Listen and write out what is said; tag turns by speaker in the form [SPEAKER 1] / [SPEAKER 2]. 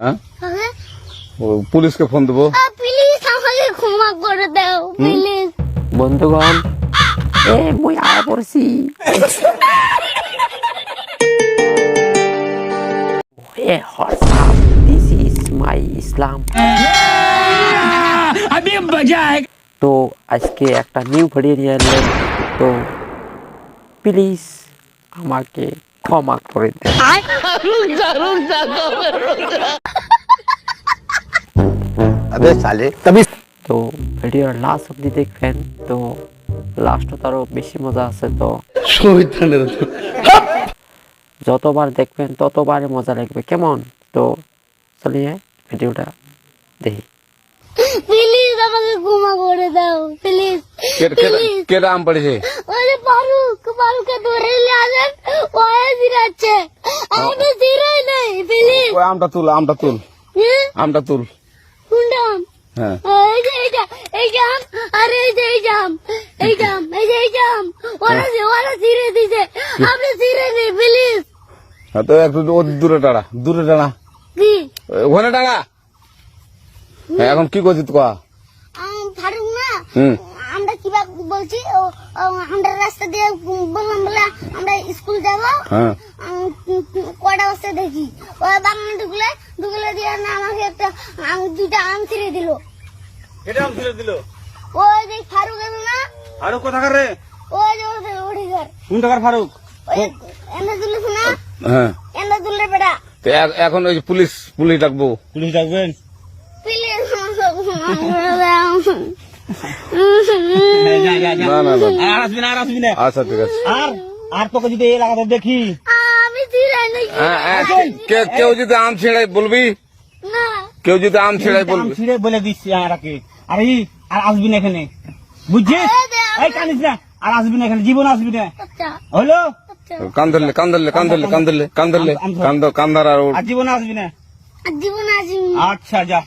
[SPEAKER 1] হ্যাঁ
[SPEAKER 2] আরে,
[SPEAKER 1] ও, পুলিশকে ফোন দেবো
[SPEAKER 2] আ, প্লিজ আমাকে ক্ষমা করে দাও প্লিজ
[SPEAKER 3] বন্ধুগণ এ মুই আয়া পড়ছি। এ WhatsApp this is my Islam তো আজকে একটা নিউ ভিডিও নিয়ে এলেন তো প্লিজ আমাকে ক্ষমা করে দেন।
[SPEAKER 4] अबे साले तभी
[SPEAKER 3] তো ভিডিওর লাস্ট অব্দি দেখবেন তো লাস্টও তারও বেশি মজা আছে তো যতবার দেখবেন ততবারই মজা লাগবে কেমন তো চলিয়ে ভিডিওটা দেখি
[SPEAKER 2] প্লিজ আমাকে ক্ষমা করে দাও প্লিজ
[SPEAKER 1] কে- কে- কে আম পড়েছে
[SPEAKER 2] ওই যে ফারুক ফারুককে ধরে নিয়ে আসেন ওয়ে জিরাচ্ছে আমি জিরাই নাই প্লিজ
[SPEAKER 1] ওই আমটা তুল আমটা তুল আমটা তুল তো একটু ও দূরে টাড়া দূরে ওখানে হ্যাঁ এখন কি করছিস
[SPEAKER 2] ফারুক না।
[SPEAKER 1] হুম।
[SPEAKER 2] আমরা কীভাবে বলছি আমরা রাস্তা দিয়ে বললাম বলে আমরা স্কুল যাব।
[SPEAKER 1] হ্যাঁ।
[SPEAKER 2] কটা বস্তা দেখি। ও বাগানে ঢুকলে ঢুকলে দিয়ে না আমাকে একটা আম, দুইটা আম ছিঁড়ে দিল।
[SPEAKER 5] এটা আম ছিঁড়ে দিল?
[SPEAKER 2] ওই যে ফারুক এলো না?
[SPEAKER 5] আরও কোথাকার রে?
[SPEAKER 2] ওই যে ওদের ওঠে ঘর
[SPEAKER 5] কোন টাকার ফারুক?
[SPEAKER 2] এনে তুলিস না?
[SPEAKER 1] হ্যাঁ।
[SPEAKER 2] এনে তুললে বেটা।
[SPEAKER 1] তো এখন ওই যে পুলিশ পুলিশ ডাকবো।
[SPEAKER 5] পুলিশ ডাকবেন?
[SPEAKER 2] প্লিজ আমাকে ক্ষমা করে দাও
[SPEAKER 5] যা যা যা।
[SPEAKER 1] না না না।
[SPEAKER 5] আর আসবি না আর আসবি না।
[SPEAKER 1] আচ্ছা ঠিক আছে।
[SPEAKER 5] আর আর তোকে যদি এই এলাকাতে দেখি
[SPEAKER 1] হ্যাঁ, হ্যাঁ, কে- কেউ যদি আম ছেড়াই বলবি? কেউ যদি আম ছেড়াই বলবি?
[SPEAKER 5] ছিঁড়ে বলে দিচ্ছি আরাকে আর আর আসবি না এখানে। বুঝছিস?
[SPEAKER 2] এই
[SPEAKER 5] কানিস না। আর আসবি না এখানে। জীবন আসবি না।
[SPEAKER 2] আচ্ছা।
[SPEAKER 5] হলো?
[SPEAKER 2] আচ্ছা।
[SPEAKER 1] কান ধরলে কান ধরলে কান ধরলে কান ধরলে কান ধরলে
[SPEAKER 5] আম- আম ধর।
[SPEAKER 1] কান ধর- কান ধর আর
[SPEAKER 5] জীবন আসবি না।
[SPEAKER 2] জীবন আসিনি
[SPEAKER 5] আচ্ছা যা।